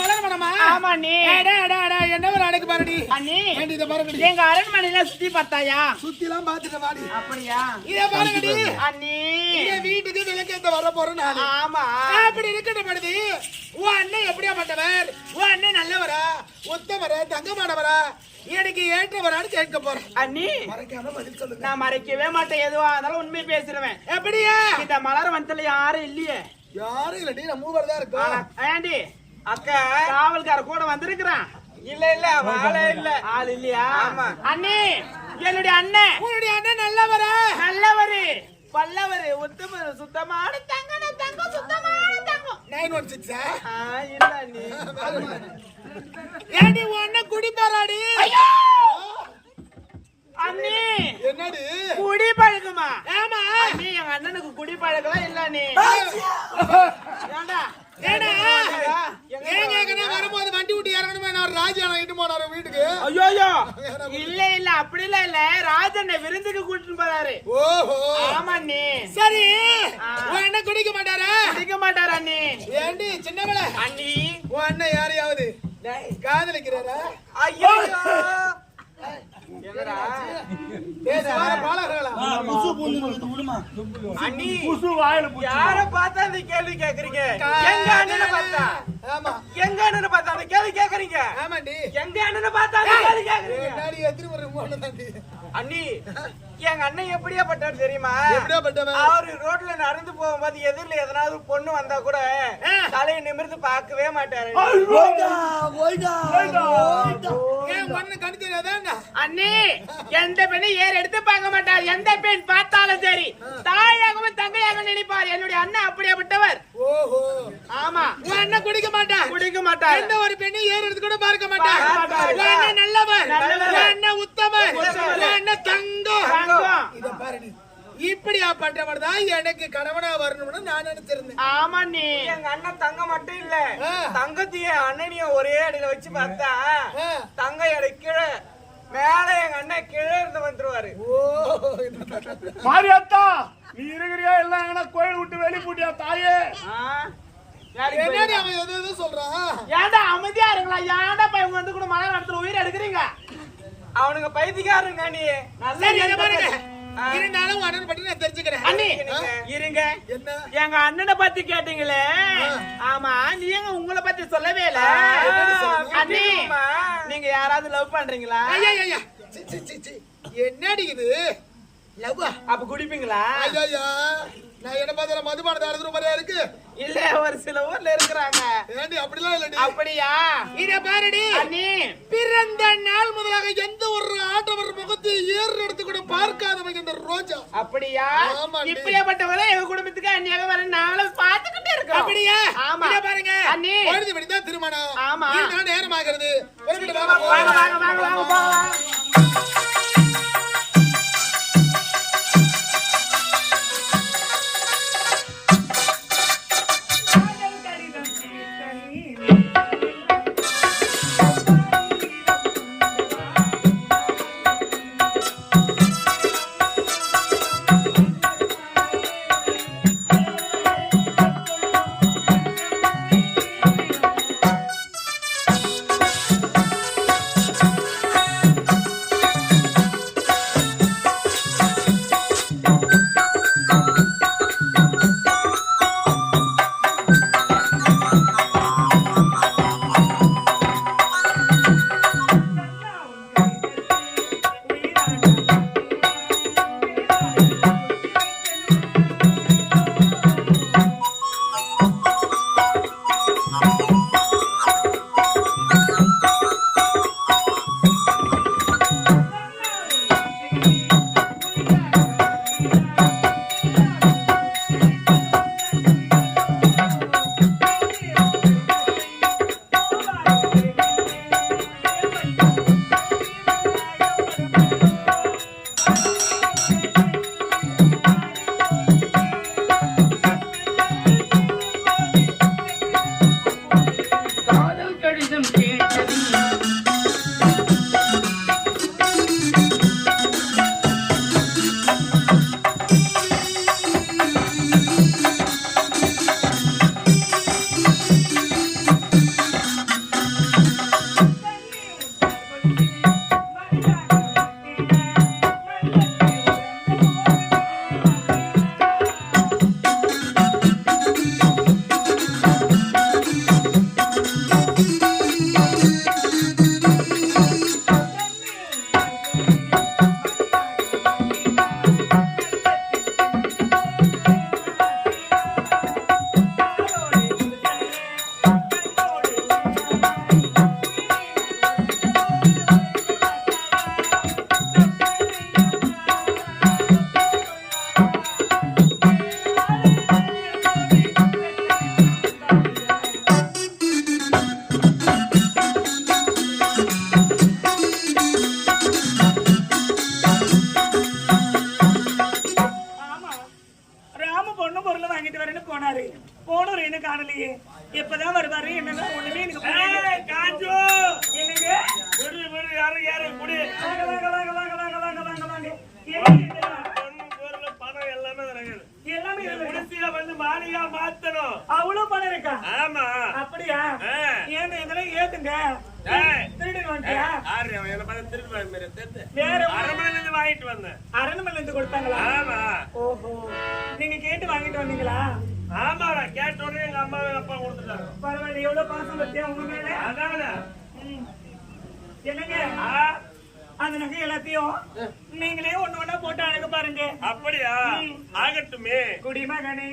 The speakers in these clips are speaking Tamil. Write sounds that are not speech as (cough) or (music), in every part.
மலர் மனமா ஆமா நீ என்ன ஒரு அடக்கு பாருடி? அண்ணி இதை பாருங்கடி? எங்க அரண்மனையில சுத்தி பார்த்தாயா? சுத்திலாம் பாத்துட்டு வாடி அப்படியா? இதை பாருங்கடி. அண்ணி. என் வீட்டுக்கு விளக்கேத்த வர போறேன் நானு. ஆமா. அப்படி இருக்கட்டும் படுதி உன் அண்ணன் எப்படியா பட்டவர் உன் அண்ணன் நல்லவரா? உத்தமரா தங்கமானவரா? எனக்கு ஏற்றவரான்னு கேட்க போறேன். அண்ணி மறைக்காம பதில் சொல்லுங்க. நான் மறைக்கவே மாட்டேன். எதுவா இருந்தாலும் உண்மை பேசிடுவேன். எப்படியா? இந்த மலர் வந்தல யாரும் இல்லையே. யாரும் இல்லடி நம்ம மூவர் தான் இருக்கோம் ஏண்டி? அக்கா. காவல்கார கூட வந்திருக்கிறான். இல்ல இல்ல வாழை இல்ல. ஆள் இல்லையா? ஆமா. அண்ணி என்னுடைய அண்ணன் உன்னுடைய அண்ணன் நல்லவரா? நல்லவரு. பல்லவரு உத்தமரு சுத்தமான தங்கன தங்கம் சுத்தமான தங்கம். நைன் ஒன் சிக்ஸ் இல்ல அண்ணி (laughs) ஏண்டி உன் அண்ணன் குடிப்பாராடி அண்ணி என்னடி குடி பழக்கமா ஆமா அண்ணி எங்க அண்ணனுக்கு குடி பழக்கலாம் இல்ல அண்ணி ஏண்டா ஏடா எங்க ஏன் கேக்குறேன் வரும்போது வண்டி விட்டு இறங்கணுமே நான் ராஜா இட்டு போனாரு வீட்டுக்கு ஐயோ இல்ல இல்ல அப்படி இல்ல இல்ல ராஜனை விருந்துக்கு கூட்டிட்டு போறாரு ஓஹோ ஆமா அண்ணி சரி ஆ. உன் அண்ணன் குடிக்க மாட்டாரா குடிக்க மாட்டாரு அண்ணி ஏண்டி சின்னவள? அண்ணி. உன் அண்ணன் யாரையாவது காதலிக்கிறாரா? ஐயோ. என்னடா? பேச வர பாலகர்களா? அண்ணி யார பார்த்தா அந்த கேள்வி கேக்குறீங்க? எங்க அண்ணனை பார்த்தா? ஆமா. எங்க அண்ணனை பார்த்தா? கேள்வி கேக்குறீங்க. ஆமாண்டி. எங்க அண்ணனை பார்த்தா கேள்வி கேக்குறீங்க? எத்தனை ஒரு மூணு தாண்டி? அண்ணி எங்க அண்ணன் எப்படியா பட்டாரு தெரியுமா? அவரு ரோட்ல நடந்து போகும்போது எதிரில எதனாவது பொண்ணு வந்தா கூட தலையை நிமிர்ந்து பார்க்கவே மாட்டாரு. அண்ணி எந்த பெண்ணும் ஏறு எடுத்து பார்க்க மாட்டார். எந்த பெண் பார்த்தாலும் சரி தாயாகவும் தங்கையாக நினைப்பார். என்னுடைய அண்ணன் அப்படியேப்பட்டவர். ஓஹோ. ஆமா. உன் அண்ணன் குடிக்க மாட்டான் மாட்டார். எந்த ஒரு பெண்ணையும் ஏறு எடுத்து கூட பார்க்க மாட்டார். அண்ணன் உத்தமர். உத்தமர். உன் அண்ணன் தங்கம். இத பாரு இப்படியா பண்றவர் தான் எனக்கு கணவனா வரணும்னு நான் நினைச்சிருந்தேன். ஆமா நீ. எங்க அண்ணன் தங்க மட்டும் இல்ல. ஆ. தங்கத்தையும் அண்ணனையும் ஒரே அடியில வச்சு பார்த்தா. தங்க எடை கீழே மேல எங்க அண்ணன் கீழே இருந்து வந்துருவாரு. ஓ மாரியாத்தா நீ இருக்கிறியா? எல்லாம் கோயில் விட்டு வெளிய போட்டியா தாயே? என்னடி போய்- அவன் எது எது சொல்றான் ஏன்டா அமைதியா இருங்களா? ஏன்டா போய் இவங்க வந்து கூட மழை நடத்துல உயிர் எடுக்கிறீங்க? அவனுங்க பைத்தியக்காரங்க நீ பாருங்க. இருந்தாலும் அண்ணன் பற்றி நான் தெரிஞ்சுக்கிறேன். அண்ணி. இருங்க. என்ன? எங்க அண்ணனை பத்தி கேட்டீங்களே. ஆமா நீங்க உங்களை பத்தி சொல்லவே இல்ல? அண்ணி? நீங்க யாராவது லவ் பண்றீங்களா? ஐயா ஐயா. என்னடி இது? லவ்வா? அப்ப குடிப்பீங்களா? ஐயா நான் என்ன பார்த்தா மதுபானத்தை மாதிரியா இருக்கு? இல்ல ஒரு சில ஊர்ல இருக்கிறாங்க. ஏண்டி அப்படிலாம் இல்லடி. அப்படியா? இத பாருடி. அண்ணி. பிறந்த நாள் முதலாக எந்த ஒரு ஆட்டவர் முகத்தை ஏறு எடுத்து கூட பார்க்காதவங்க இந்த ரோஜா. அப்படியா. இப்படியாப்பட்டவங்க எங்க குடும்பத்துக்கு அந்நியாக வர நாங்களும் பாத்துக்கிட்டே இருக்கோம். அப்படியா? ஆமா. இத பாருங்க. அண்ணி. பொழுது திருமணம். ஆமா. புறப்பட்டு வாங்க வாங்க வாங்க வாங்க வாங்க. வந்தேன் இருந்து கொடுத்தாங்களா? ஆமா. ஓஹோ. நீங்க கேட்டு வாங்கிட்டு வந்தீங்களா? ஆமாடா கேட்ட உடனே எங்க அம்மா அப்பா கொடுத்துட்டாங்க பரவாயில்ல எவ்வளவு பாசம் வச்சேன் உங்க மேல? அதானே ம். என்னங்க? ஆ, அந்த நகை எல்லாத்தையும் நீங்களே ஒண்ணு ஒண்ணா போட்டு அழகு பாருங்க. அப்படியா? ஆகட்டுமே. குடிமகனே.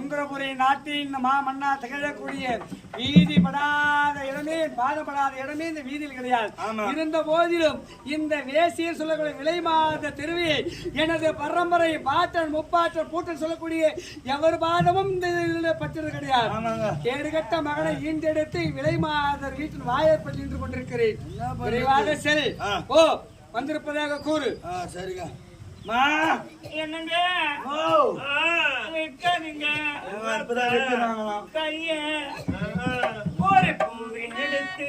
சுந்தரபுரி நாட்டின் மாமன்னா திகழக்கூடிய வீதி படாத இடமே பாதப்படாத இடமே இந்த வீதியில் கிடையாது. இருந்த போதிலும் இந்த வேசியர் சொல்லக்கூடிய விலை மாத தெருவியை எனது பரம்பரை பாட்டன் முப்பாட்டன் பூட்டன் சொல்லக்கூடிய எவர் பாதமும் இந்த பற்றது கிடையாது. கேடுகட்ட மகனை ஈண்டெடுத்து விலை மாதர் வீட்டில் வாயப்பட்டு நின்று கொண்டிருக்கிறேன். விரைவாக செல். ஓ வந்திருப்பதாக கூறு. சரிங்க. என்னங்க? வைக்காதீங்க கைய ஒரு பூவை எடுத்து எடுத்து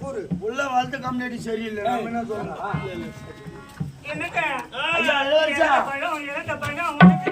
கூறு உள்ள வளர்த்த கம்யூனிட்டி சரியில்லை. நம்ம என்ன சொல்றோம் என்னங்க ஐயா, இளவரசா. பழம்? இறந்த பழம்? உனக்கு